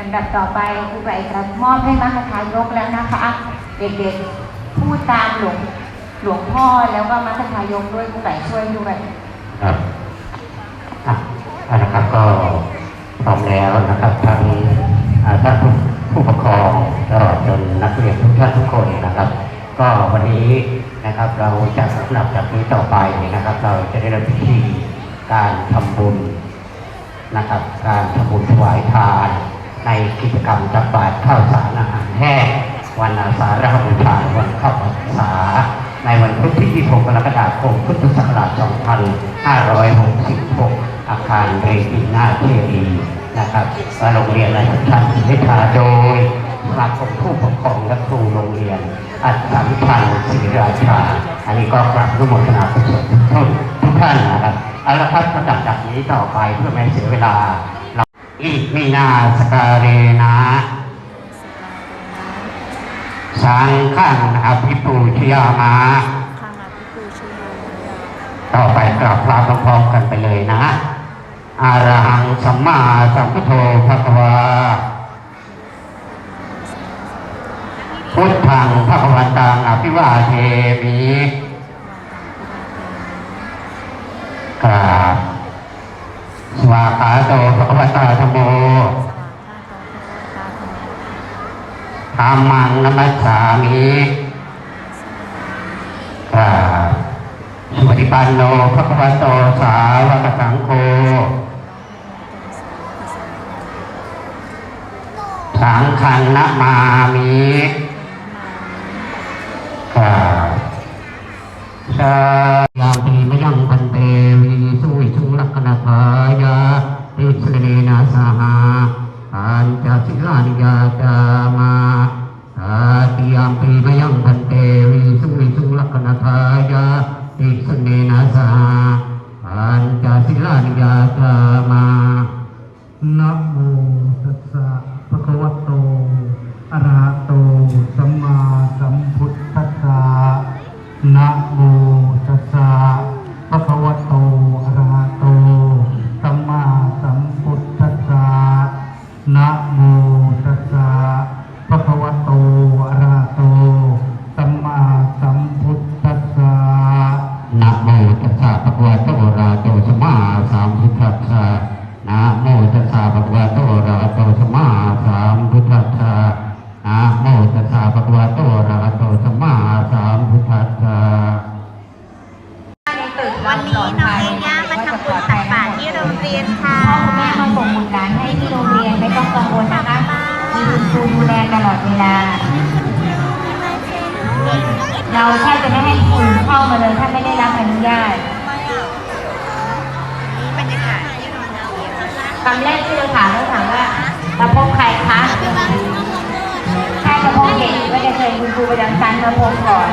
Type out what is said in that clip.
ลำดับต่อไปครูไก่จะมอบให้มรรคทายกแล้วนะคะ เด็กๆพูดตามหลวงหลวงพ่อแล้วก็มรรคทายกด้วยครูไก่ช่วยด้วยครับอะเอาละครับก็พร้อมแล้วนะครับทั้งอ่าท่านผู้ปกครองตลอดจนนักเรียนทุกท่านทุกคนนะครับ ก็วันนี้นะครับเราจะสำหรับจากนี้ต่อไปนะครับ เราจะได้รับพิธีการทำบุญนะครับ การทำบุญถวายทาน ในกิจกรรมตักบาตรข้าวสารอาหารแห้งวันอาสาฬหบูชาวันเข้าพรรษา ในวันพุธที่ 26 กรกฎาคม พุทธศักราช 2566 อาคารเรตินาเทวีนะครับโรงเรียนในท่านวิทาโดยสมาคมผู้ปกครองและครูโรงเรียน อัศสัมพันธ์ศรีราชา อันนี้ก็กราบอนุโมทนาทุกท่านทุกท่านนะครับเอาละครับลำดับจากนี้ต่อไปเพื่อไม่เสียเวลา อิมินาสการเรนะสังฆังอภิปูชยามาข้างอาพิปูชิโยต่อไปกราบพระพร้อมๆกันไปเลยนะอาระหังสัมมาสัมพุทโธภะคะวาพุทธังภะคะวันตังอภิวาเทมิกราบสวาก ขาโตภะคะวตาธรรมโมธรรมังนัมัสสามิกราบสุปฏิปันโนภะควโตสาวกสังโฆสังฆังนะมามิกราบสายามปีมยังพันเตวิสุวิสุลักขณายา ยามปีมยังพันเตวิสุวิสุลักขณทายาติสเรนะสหาปัญจศิลานิยาจามานะโมตัสสะภะคะวะโตอะระหะโตสัมมาสัมพุทธัสสะนะโมตัสสะภะคะวะโตอะระหะโตสัมมาสัมพุทธัสสะนะโม องเอย่ามาทำบุญตักบาตรที่โรงเรียนค่ะพ่อคุณแม่มาส่งบุตรหลานให้ที่โรงเรียนไม่ต้องกังวลนะคะมีคุณครูดูแลตลอดเวลา เราแทบจะไม่ให้คนอื่นเข้ามาเลยถ้าไม่ได้รับอนุญาตบรรยากาศที่โรงเรียนคำแรกที่เราถามเราถามว่ามาพบใครคะถ้ามาพบเด็กก็จะเชิญคุณครูประจำชั้นมาพบก่อน